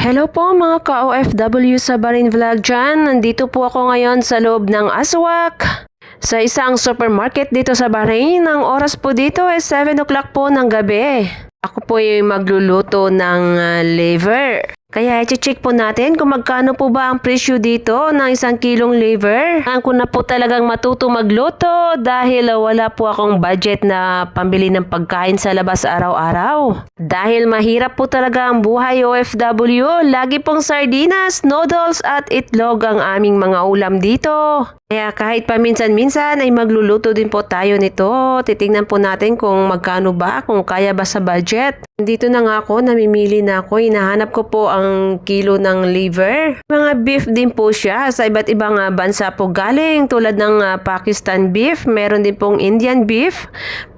Hello po mga ka-OFW sa Barin Vlog dyan. Nandito po ako ngayon sa loob ng Aswak. Sa isang supermarket dito sa Bahrain, ang oras po dito ay 7 o'clock po ng gabi. Ako po ay magluluto ng ah, liver. Kaya i-check po natin kung magkano po ba ang presyo dito ng isang kilong liver. Ako na po talagang matuto magluto dahil ah, wala po akong budget na pambili ng pagkain sa labas araw-araw. Dahil mahirap po talaga ang buhay OFW, lagi pong sardinas, noodles at itlog ang aming mga ulam dito. Kaya kahit paminsan-minsan ay magluluto din po tayo nito. Titingnan po natin kung magkano ba, kung kaya ba sa budget. Dito na nga ako, namimili na ako. Hinahanap ko po ang kilo ng liver. Mga beef din po siya sa iba't ibang ah, bansa po galing tulad ng ah, Pakistan beef, meron din pong Indian beef,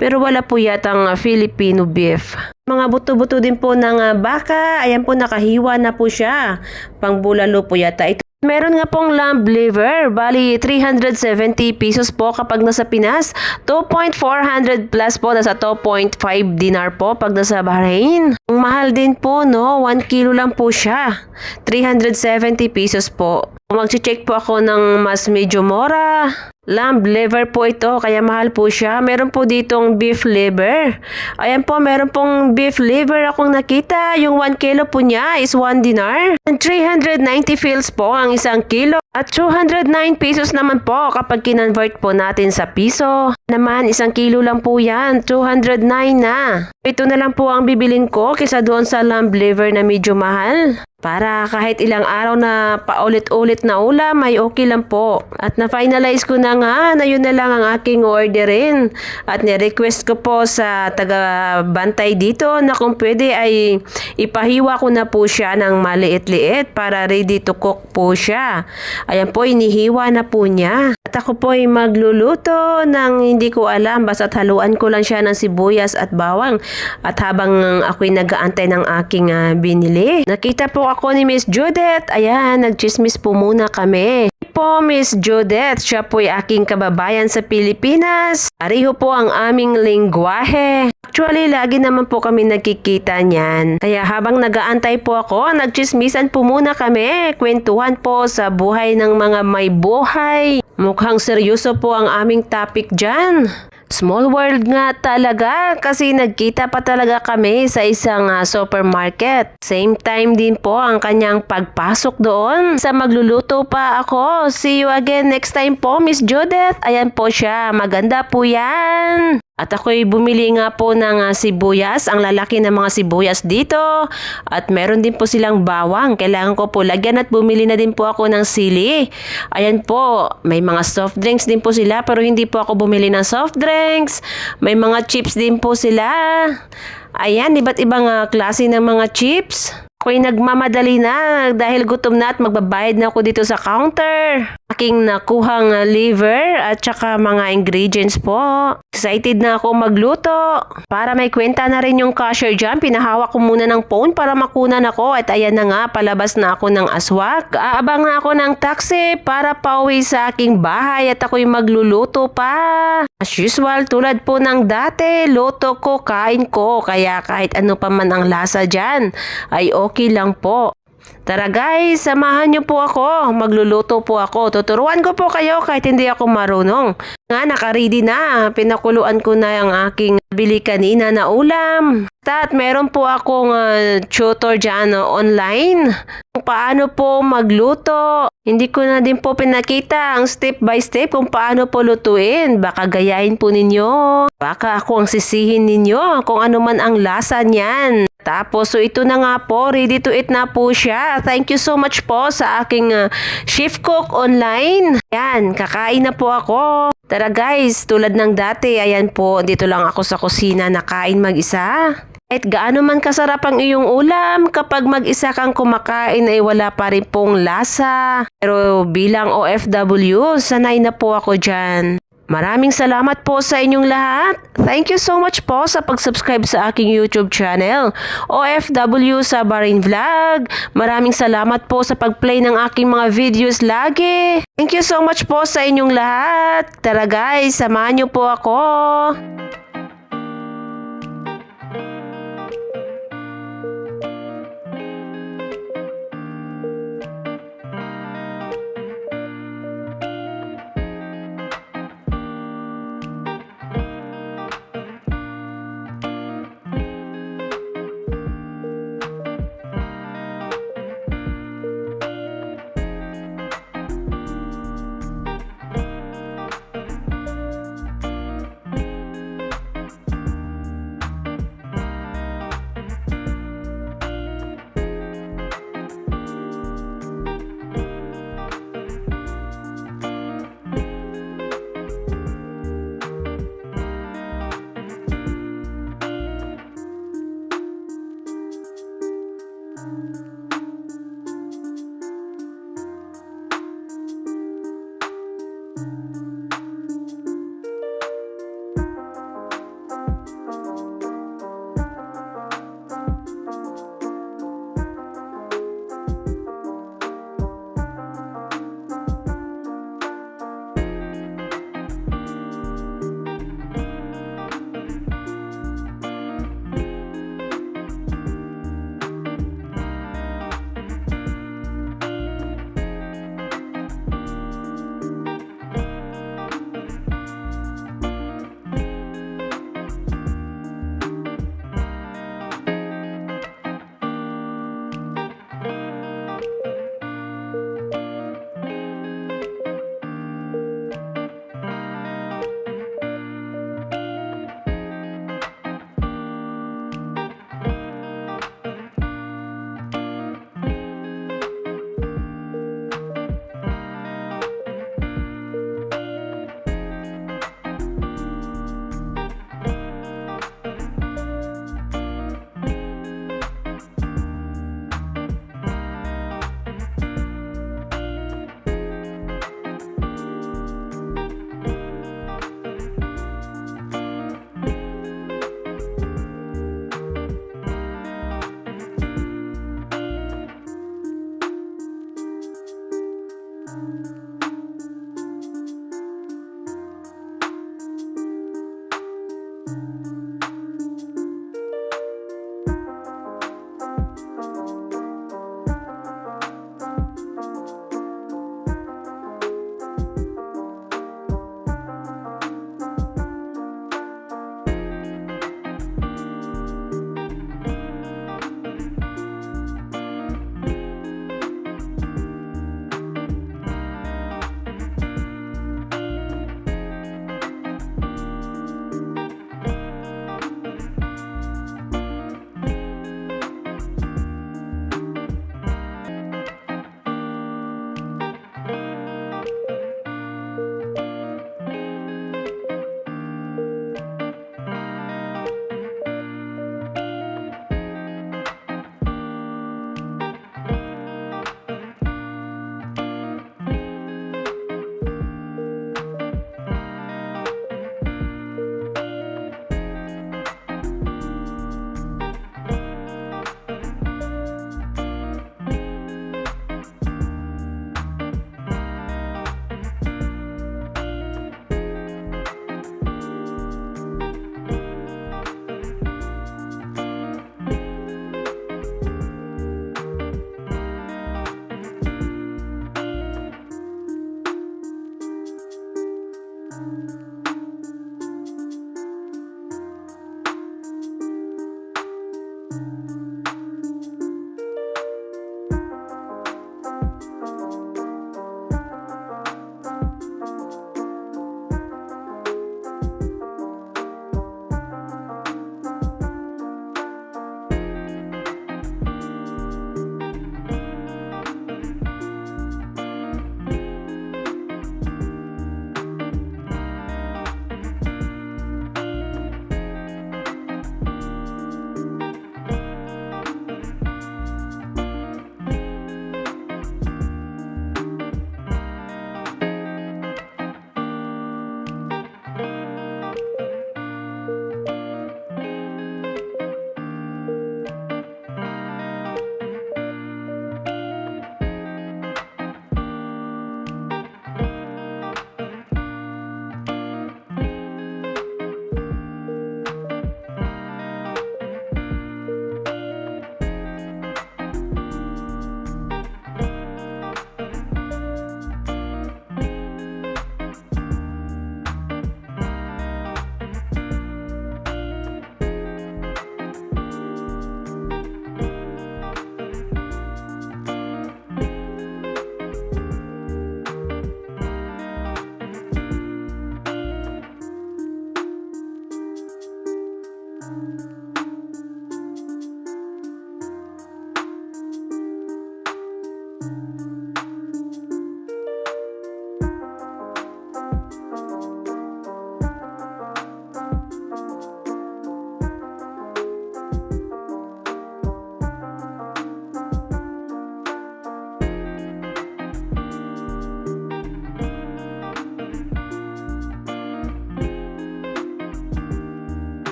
pero wala po yatang ah, Filipino beef. Mga buto-buto din po ng baka, ayan po nakahiwa na po siya. Pang bulalo po yata ito. Meron nga pong lamb liver, bali 370 pesos po kapag nasa Pinas, 2.400 plus po nasa 2.5 dinar po pag nasa Bahrain. Ang mahal din po no, 1 kilo lang po siya, 370 pesos po. Mag-check po ako ng mas medyo mora. Lamb liver po ito, kaya mahal po siya. Meron po ditong beef liver. Ayan po, meron pong beef liver akong nakita. Yung 1 kilo po niya is 1 dinar. And 390 fils po ang isang kilo. At 209 pesos naman po kapag kinonvert po natin sa piso. Naman, isang kilo lang po yan. 209 na. Ito na lang po ang bibilin ko kaysa doon sa lamb liver na medyo mahal. Para kahit ilang araw na paulit-ulit na ulam ay okay lang po. At na-finalize ko na nga na yun na lang ang aking orderin. At ni-request ko po sa taga-bantay dito na kung pwede ay ipahiwa ko na po siya ng maliit-liit para ready to cook po siya. Ayan po, inihiwa na po niya. At ako po ay magluluto ng hindi ko alam basta't haluan ko lang siya ng sibuyas at bawang. At habang ako'y nag-aantay ng aking ah, binili, nakita po ako ni Miss Judith. Ayan, nagchismis po muna kami. Po, Miss Judith, siya po'y aking kababayan sa Pilipinas. Pareho po ang aming lingwahe. Actually, lagi naman po kami nagkikita niyan. Kaya habang nagaantay po ako, nagchismisan po muna kami. Kwentuhan po sa buhay ng mga may buhay. Mukhang seryoso po ang aming topic dyan. Small world nga talaga kasi nagkita pa talaga kami sa isang ah, supermarket. Same time din po ang kanyang pagpasok doon. Sa magluluto pa ako. See you again next time po, Miss Judith. Ayan po siya. Maganda po yan. At ako'y bumili nga po ng ah, sibuyas, ang lalaki ng mga sibuyas dito. At meron din po silang bawang. Kailangan ko po lagyan at bumili na din po ako ng sili. Ayan po, may mga soft drinks din po sila pero hindi po ako bumili ng soft drinks. May mga chips din po sila. Ayan, iba't ibang ah, klase ng mga chips. Ako'y nagmamadali na dahil gutom na at magbabayad na ako dito sa counter. Aking nakuhang liver at saka mga ingredients po. Excited na ako magluto. Para may kwenta na rin yung cashier dyan, pinahawak ko muna ng phone para makunan ako at ayan na nga, palabas na ako ng aswak. Aabang na ako ng taxi para pauwi sa aking bahay at ako'y magluluto pa. As usual, tulad po ng dati, luto ko, kain ko. Kaya kahit ano pa man ang lasa dyan, ay okay lang po. Tara guys, samahan niyo po ako. Magluluto po ako. Tuturuan ko po kayo kahit hindi ako marunong. Nga, nakaready na. Pinakuluan ko na ang aking bili kanina na ulam. At meron po akong ah, tutor dyan ah, online. Kung paano po magluto. Hindi ko na din po pinakita ang step by step kung paano po lutuin. Baka gayahin po ninyo. Baka ako ang sisihin ninyo kung ano man ang lasa niyan. Tapos, so ito na nga po, ready to eat na po siya. Thank you so much po sa aking uh, chef cook online. Yan, kakain na po ako. Tara guys, tulad ng dati, ayan po, dito lang ako sa kusina nakain mag-isa. Kahit gaano man kasarap ang iyong ulam, kapag mag-isa kang kumakain ay wala pa rin pong lasa. Pero bilang OFW, sanay na po ako dyan. Maraming salamat po sa inyong lahat. Thank you so much po sa pag-subscribe sa aking YouTube channel, OFW sa Barin Vlog. Maraming salamat po sa pag-play ng aking mga videos lagi. Thank you so much po sa inyong lahat. Tara guys, samahan niyo po ako.